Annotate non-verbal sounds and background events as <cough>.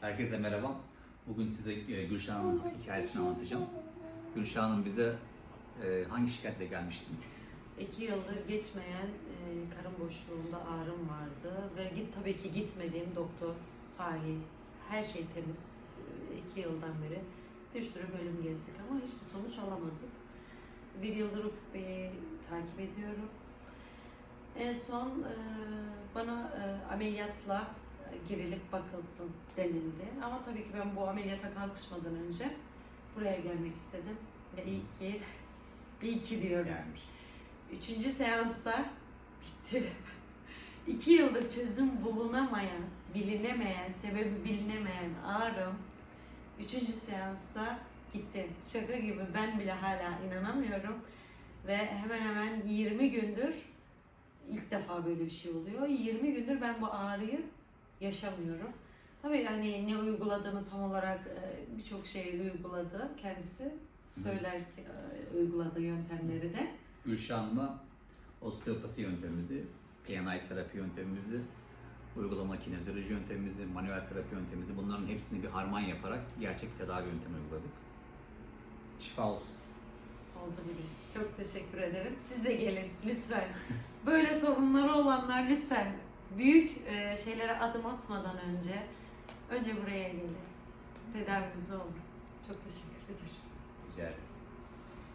Herkese merhaba. Bugün size e, Gülşah Hanım'ın hikayesini anlatacağım. Gülşah Hanım bize e, hangi şikayetle gelmiştiniz? İki yıldır geçmeyen e, karın boşluğunda ağrım vardı ve git tabii ki gitmediğim doktor, tahlil, her şey temiz. E, iki yıldan beri bir sürü bölüm gezdik ama hiçbir sonuç alamadık. Bir yıldır Ufuk Bey'i takip ediyorum. En son e, bana e, ameliyatla girilip bakılsın denildi. Ama tabii ki ben bu ameliyata kalkışmadan önce buraya gelmek istedim. Ve iyi ki, <laughs> iyi ki diyorum. Gelmiş. Üçüncü seansta bitti. <laughs> İki yıldır çözüm bulunamayan, bilinemeyen, sebebi bilinemeyen ağrım üçüncü seansta gitti. Şaka gibi ben bile hala inanamıyorum. Ve hemen hemen 20 gündür ilk defa böyle bir şey oluyor. 20 gündür ben bu ağrıyı yaşamıyorum. Tabii hani ne uyguladığını tam olarak e, birçok şey uyguladı kendisi. Söyler ki e, uyguladığı yöntemleri de. Hanım'a osteopati yöntemimizi, PNI terapi yöntemimizi, uygulama kinezoloji yöntemimizi, manuel terapi yöntemimizi bunların hepsini bir harman yaparak gerçek tedavi yöntemi uyguladık. Şifa olsun. Oldu bile. Çok teşekkür ederim. Siz de gelin lütfen. Böyle sorunları olanlar lütfen büyük e, şeylere adım atmadan önce önce buraya gelin. Tedavinizi olun. Çok teşekkür ederim. Rica ederiz.